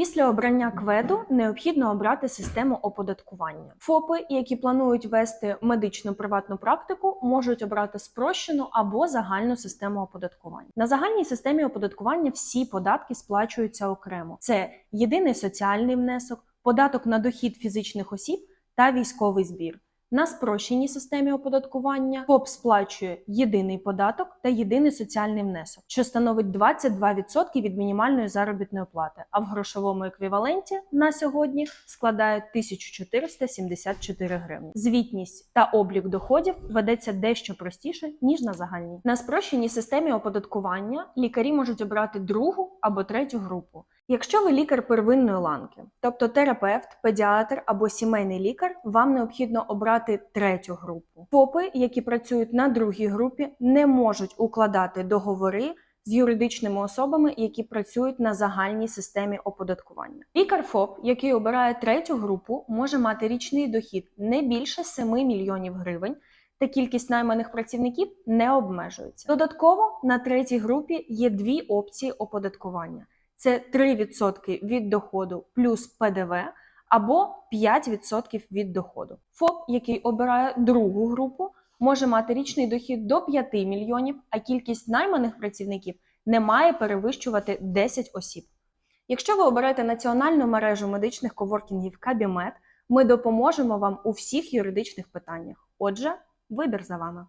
Після обрання кведу необхідно обрати систему оподаткування. ФОПи, які планують вести медичну приватну практику, можуть обрати спрощену або загальну систему оподаткування. На загальній системі оподаткування всі податки сплачуються окремо: це єдиний соціальний внесок, податок на дохід фізичних осіб та військовий збір. На спрощеній системі оподаткування ФОП сплачує єдиний податок та єдиний соціальний внесок, що становить 22% від мінімальної заробітної плати, а в грошовому еквіваленті на сьогодні складає 1474 гривні. Звітність та облік доходів ведеться дещо простіше ніж на загальній. На спрощеній системі оподаткування лікарі можуть обрати другу або третю групу. Якщо ви лікар первинної ланки, тобто терапевт, педіатр або сімейний лікар, вам необхідно обрати третю групу. ФОПи, які працюють на другій групі, не можуть укладати договори з юридичними особами, які працюють на загальній системі оподаткування. Лікар ФОП, який обирає третю групу, може мати річний дохід не більше 7 мільйонів гривень. Та кількість найманих працівників не обмежується. Додатково на третій групі є дві опції оподаткування: це 3% від доходу плюс ПДВ або 5% від доходу. ФОП, який обирає другу групу, може мати річний дохід до 5 мільйонів, а кількість найманих працівників не має перевищувати 10 осіб. Якщо ви оберете національну мережу медичних коворкінгів Кабімед, ми допоможемо вам у всіх юридичних питаннях. Отже, вибір за вами.